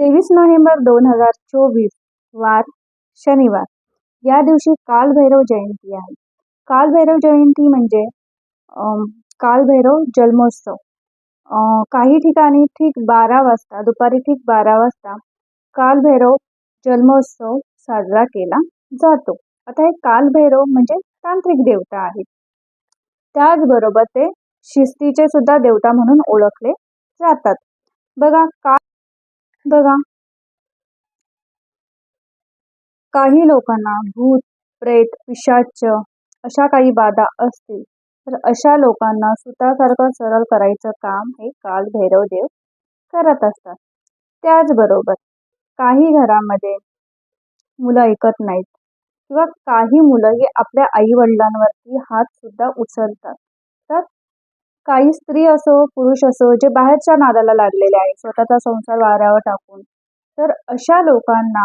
तेवीस नोव्हेंबर दोन हजार चोवीस वार शनिवार. या दिवशी कालभैरव जयंती आहे. कालभैरव जयंती म्हणजे कालभैरव जन्मोत्सव. काही ठिकाणी ठीक बारा वाजता दुपारी ठीक बारा वाजता कालभैरव जन्मोत्सव साजरा केला जातो. आता हे कालभैरव म्हणजे तांत्रिक देवता आहेत. त्याचबरोबर ते शिस्तीचे सुद्धा देवता म्हणून ओळखले जातात. बघा काल बघा. काही लोकांना भूत प्रेत पिशाच अशा काही बाधा असतील. तर अशा लोकांना सुतासारखं सरळ करायचं काम हे काल भैरव देव करत असतात. त्याचबरोबर काही घरामध्ये मुलं ऐकत नाहीत किंवा काही मुलं हे आपल्या आई वडिलांवरती हात सुद्धा उचलतात. काही स्त्री असो पुरुष असो जे बाहेरच्या नादाला लागलेले आहेत स्वतःचा संसार वाऱ्यावर टाकून. तर अशा लोकांना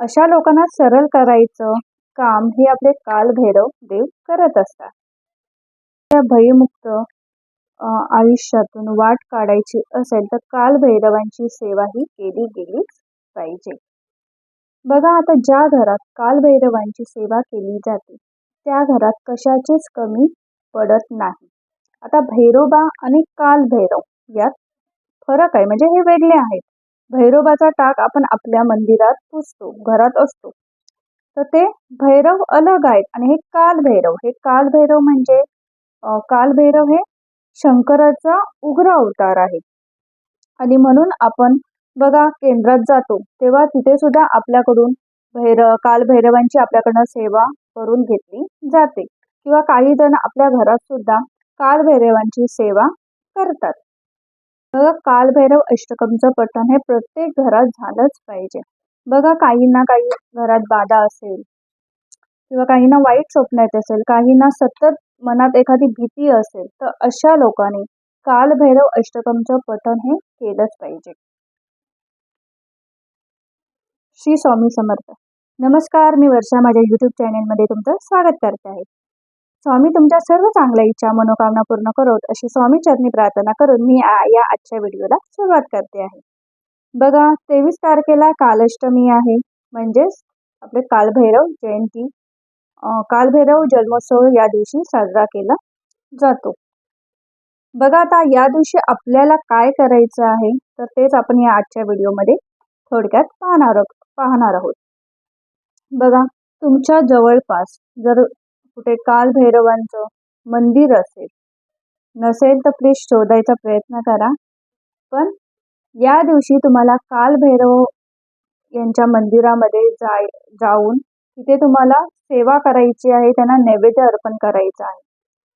अशा लोकांना सरळ करायचं काम हे आपले कालभैरव देव करत असतात. त्या भयमुक्त आयुष्यातून वाट काढायची असेल तर कालभैरवांची सेवा ही केली गेलीच पाहिजे. बघा आता ज्या घरात कालभैरवांची सेवा केली जाते त्या घरात कशाचीच कमी पडत नाही. आता भैरोबा आणि कालभैरव यात फरक आहे. म्हणजे हे वेगळे आहेत. भैरोबाचा टाक आपण आपल्या मंदिरात पुजतो घरात असतो. तर ते भैरव अलग आहेत आणि हे कालभैरव. हे कालभैरव म्हणजे काल कालभैरव हे शंकराचा उग्र अवतार आहे. आणि म्हणून आपण बघा केंद्रात जातो तेव्हा तिथे सुद्धा आपल्याकडून भैरव कालभैरवांची आपल्याकडनं सेवा करून घेतली जाते. किंवा काही जण आपल्या घरात सुद्धा कालभैरवांची सेवा करतात. बघा कालभैरव अष्टकमचं पठण हे प्रत्येक घरात झालंच पाहिजे. बघा काहींना काही घरात बाधा असेल किंवा काहींना वाईट स्वप्न येत असेल काहींना सतत मनात एखादी भीती असेल तर अशा लोकांनी कालभैरव अष्टकमचं पठण हे केलंच पाहिजे. श्री स्वामी समर्थ. नमस्कार मी वर्षा माझ्या यूट्यूब चॅनेलमध्ये तुमचं स्वागत करते आहे. स्वामी तुमच्या सर्व चांगल्या इच्छा मनोकामना पूर्ण करोत अशी स्वामी चरणी प्रार्थना करून मी या आजच्या व्हिडिओला सुरुवात करते आहे. बघा तेवीस तारखेला कालअष्टमी आहे. म्हणजेच आपले कालभैरव जयंती. कालभैरव जन्मोत्सव या दिवशी साजरा केला जातो. बघा आता या दिवशी आपल्याला काय करायचं आहे तर तेच आपण या आजच्या व्हिडिओमध्ये थोडक्यात पाहणार आहोत- पाहणार आहोत. बघा तुमच्या जवळपास जर कुठे कालभैरवांचं मंदिर असेल. नसेल तर प्लीज शोधायचा प्रयत्न करा. पण या दिवशी तुम्हाला कालभैरव यांच्या मंदिरामध्ये जाय जाऊन तिथे तुम्हाला सेवा करायची आहे त्यांना नैवेद्य अर्पण करायचं आहे.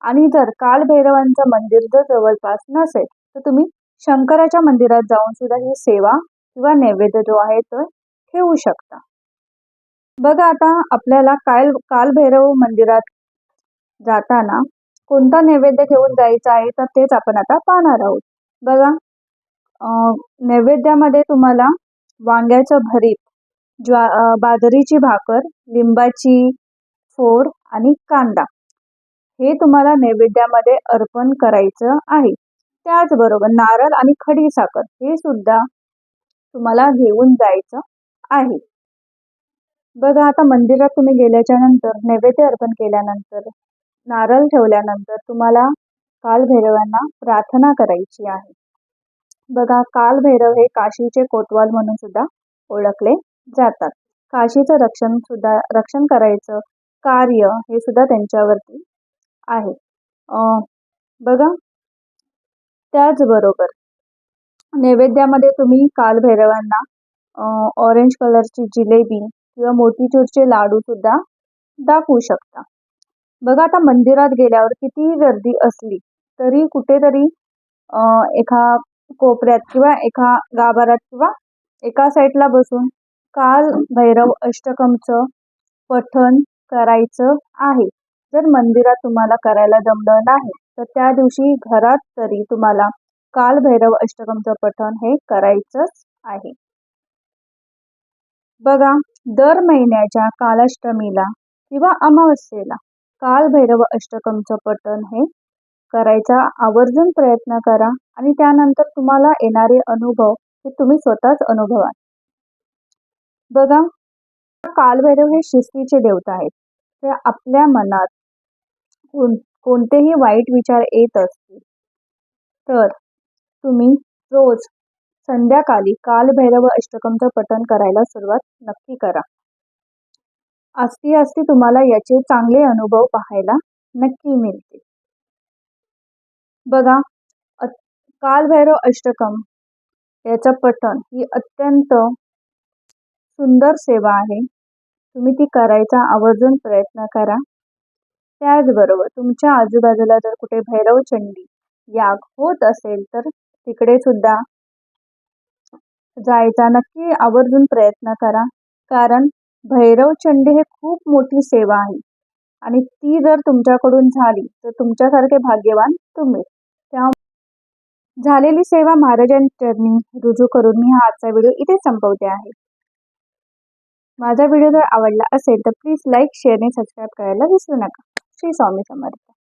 आणि जर कालभैरवांचं मंदिर जर जवळपास नसेल तर तुम्ही शंकराच्या मंदिरात जाऊन सुद्धा ही सेवा किंवा नैवेद्य जो आहे तो ठेवू शकता. बघा आता आपल्याला काल कालभैरव मंदिरात जाताना कोणता नैवेद्य घेऊन जायचा आहे तर तेच आपण आता पाहणार आहोत. बघा नैवेद्यामध्ये तुम्हाला वांग्याचं भरीत ज्वा बाजरीची भाकर लिंबाची फोड आणि कांदा हे तुम्हाला नैवेद्यामध्ये अर्पण करायचं आहे. त्याचबरोबर नारळ आणि खडी साखर हे सुद्धा तुम्हाला घेऊन जायचं आहे. बघा आता मंदिरात तुम्ही गेल्याच्यानंतर नैवेद्य अर्पण केल्यानंतर नारळ ठेवल्यानंतर तुम्हाला कालभैरवांना प्रार्थना करायची आहे. बघा कालभैरव हे काशीचे कोतवाल म्हणून सुद्धा ओळखले जातात. काशीचं रक्षण सुद्धा रक्षण करायचं कार्य हे सुद्धा त्यांच्यावरती आहे. बघा त्याचबरोबर नैवेद्यामध्ये तुम्ही कालभैरवांना ऑरेंज कलरची जिलेबी किंवा मोतीचूरचे लाडू सुद्धा दाखवू शकता. बघा आता मंदिरात गेल्यावर कितीही गर्दी असली तरी कुठेतरी एका कोपऱ्यात किंवा एका गाभाऱ्यात किंवा एका साईडला बसून काल भैरव अष्टकमचं पठण करायचं आहे. जर मंदिरात तुम्हाला करायला जमलं नाही तर त्या दिवशी घरात तरी तुम्हाला काल भैरव अष्टकमचं पठण हे करायचंच आहे. बघा दर महिन्याच्या कालाष्टमीला किंवा अमावस्येला कालभैरव अष्टकमचं पठण हे करायचा आवर्जून प्रयत्न करा आणि त्यानंतर तुम्हाला येणारे अनुभव हे तुम्ही स्वतःच अनुभवाल. बघा कालभैरव हे शिस्तीचे देवता आहेत. ते आपल्या मनात कोण कोणतेही वाईट विचार येत असतील तर तुम्ही रोज संध्याकाळी कालभैरव अष्टकमचं पठण करायला सुरुवात नक्की करा. असती असती तुम्हाला याचे चांगले अनुभव पाहायला नक्की मिळतील. बघा कालभैरव अष्टकम याचं पठण ही अत्यंत सुंदर सेवा आहे. तुम्ही ती करायचा आवर्जून प्रयत्न करा. त्याचबरोबर तुमच्या आजूबाजूला जर कुठे भैरवचंडी याग होत असेल तर तिकडे सुद्धा जायचा नक्की आवर्जून प्रयत्न करा. कारण भैरवचंडी हे खूप मोठी सेवा आहे. आणि ती जर तुमच्याकडून झाली तर तुमच्यासारखे भाग्यवान तुम्ही. त्या झालेली सेवा महाराजांचरणी रुजू करून मी हा आजचा व्हिडिओ इथे संपवते आहे. माझा व्हिडिओ जर आवडला असेल तर प्लीज लाईक शेअर आणि सबस्क्राईब करायला विसरू नका. श्री स्वामी समर्थ.